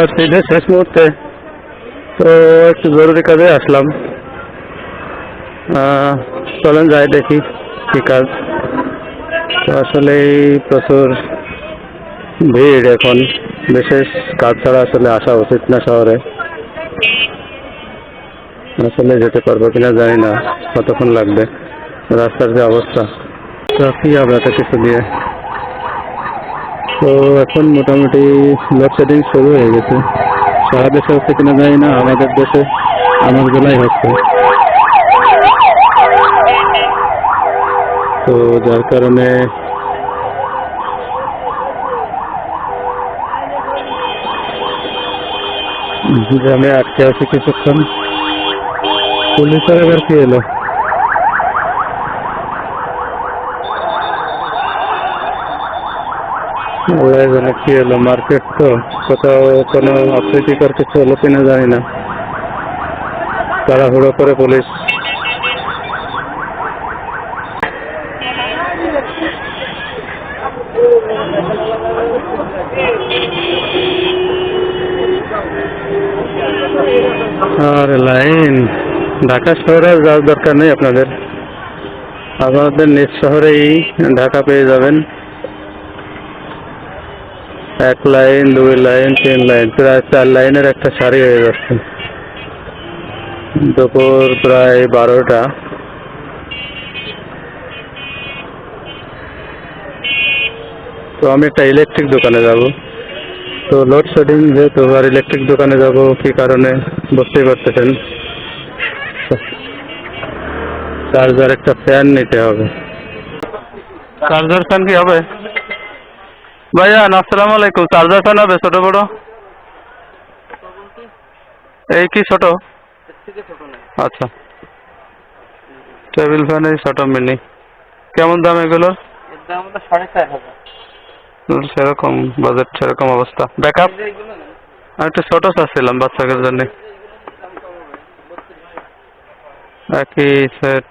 আর শেষ মুহূর্তে। তো একটু জরুরি কাজে আসলাম। চলেন, যাই দেখি কি কাজ। তো আসলেই প্রচুর ভিড় এখন। বিশেষ কাজ ছাড়া আসলে আসা উচিত না শহরে। আসলে যেতে পারব কিনা জানি না, কতক্ষণ লাগবে। রাস্তার যে অবস্থা। ট্রাফি আমরা কিছু দিয়ে তো এখন মোটামুটি লোডশেডিং শুরু হয়ে গেছে। সারা দেশে হচ্ছে কিনা জানি না, আমাদের দেশে আমার জেলায় হচ্ছে। তো যার কারণে গ্রামে আটকে আছে কিছুক্ষণ। পুলিশের এবার কি এলো? জানে কি এলো মার্কেট তো কোথাও কোনো অপ্রীতিকর কিছু হলো কিনা জানি না। তাড়াহুড়ো করে পুলিশ আর লাইন, ঢাকা শহরে যাওয়ার দরকার নেই আপনাদের। আপনাদের নিজ শহরেই ঢাকা পেয়ে যাবেন। এক লাইন, দুই লাইন, তিন লাইন, প্রায় চার লাইনের একটা সারি হয়ে যাচ্ছে। দুপুর প্রায় বারোটা। তো আমি একটা ইলেকট্রিক দোকানে যাব। তো লোডশেডিং যেহেতু, আর ইলেকট্রিক দোকানে যাব, কি কারণে? বুঝতেই পারতেছেন। চার্জার একটা ফ্যান নিতে হবে। চার্জার ফ্যান কি হবে? ভাইয়া আসসালামু আলাইকুম। চার্জার ফ্যান হবে ছোট বড়? এই কি ছোট? আচ্ছা। টেবিল ফ্যান এই ছোট মিনি। কেমন দাম এগুলো? এর দাম হলো সাড়ে চার হাজার সেরকম, বাজেট সেরকম অবস্থা। ব্যাকআপ আমি একটু ছোট চাচ্ছিলাম বাচ্চাদের জন্য। একই সেট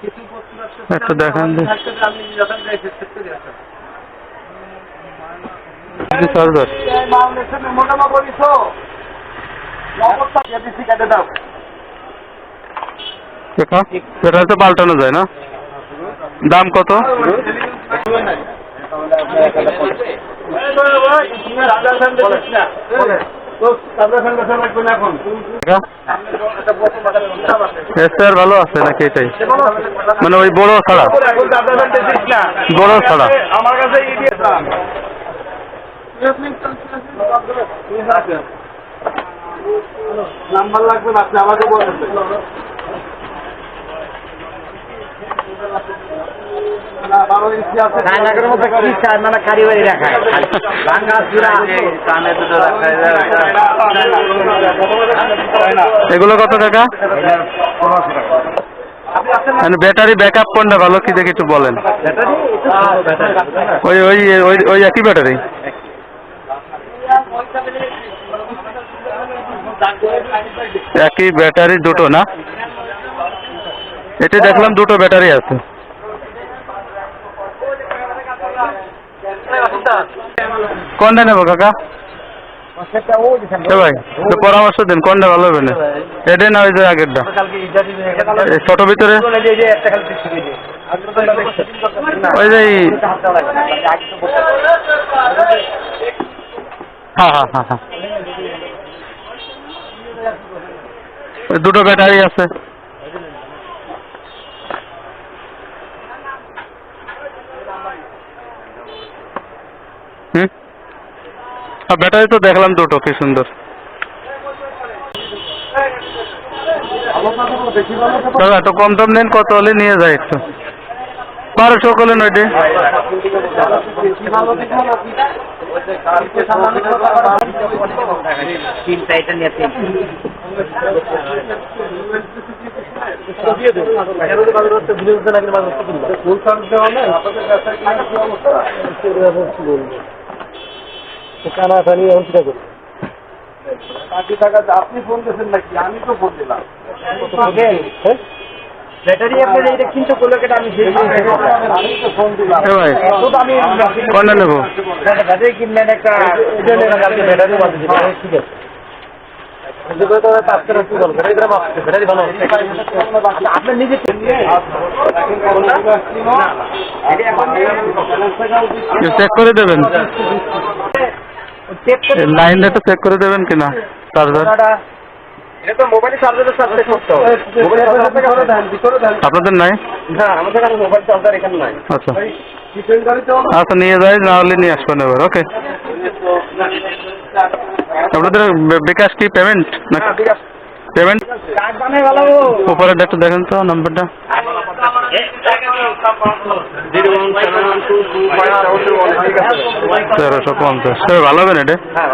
কিছু বস্তু দেখান আপনি যখন চার্জার মোটামা বলিস অবস্থা কেটে দাও। তো পাল্টানো যায় না। দাম কত? এসআর ভালো আছে নাকি এটাই? মানে ওই বড় ছাড়া? বড় ছাড়া। নাম্বার লাগবে আপনি আমাকে বলবেন না বারো ইঞ্চি আছে রান্নাঘরের মধ্যে কি চায়? মানে কারিগরি রাখায় রাখায় এগুলো কত টাকা? মানে ব্যাটারি ব্যাকআপ কোনটা ভালো কি দেখে একটু বলেন। ওই ওই ওই ওই একই ব্যাটারি? একই ব্যাটারি দুটো না? এটা দেখলাম দুটো ব্যাটারি আছে। কোনটা নেব, কাকা? পরামর্শ দিন, কোনটা ভালো হবে না? ওই আগেরটা। ভিতরে? ওই যে হ্যাঁ হ্যাঁ হ্যাঁ হ্যাঁ। দুটো ব্যাটারি আছে। আর ব্যাটারি তো দেখলাম দুটো, কি সুন্দর। দাদা, একটু কম টম নেন, কত হলে নিয়ে যায় একটু। বারোশো করলেন ওইটি। তিনটা এটা নিয়ে তিন আপনি ফোন নাকি? আমি তো ফোন দিলাম। ব্যাটারি আপনার এটা কিনতে করলে কেটে আমি আমি তো ফোন দিলাম। আমি কোনটা নেব? ব্যাটারি কিনলেন একটা বাদ ঠিক আছে। আপনার নিজে চেক করে দেবেন? চেক করে লাইনটা একটু চেক করে দেবেন কিনা? চার্জার এটা তো মোবাইল চার্জারের সাথে করতে হবে। মোবাইল চার্জার আপনাদের নাই? না আমাদের কাছে মোবাইল চার্জার এখানে নাই। আচ্ছা। আচ্ছা নিয়ে যাই না হলে নিয়ে আসবেন এবার ওকে আপনাদের বিকাশ কি পেমেন্ট না পেমেন্ট ভালো। উপরে একটু দেখেন তো নাম্বারটা তেরোশো পঞ্চাশ। ভালো হবেন এটা? হ্যাঁ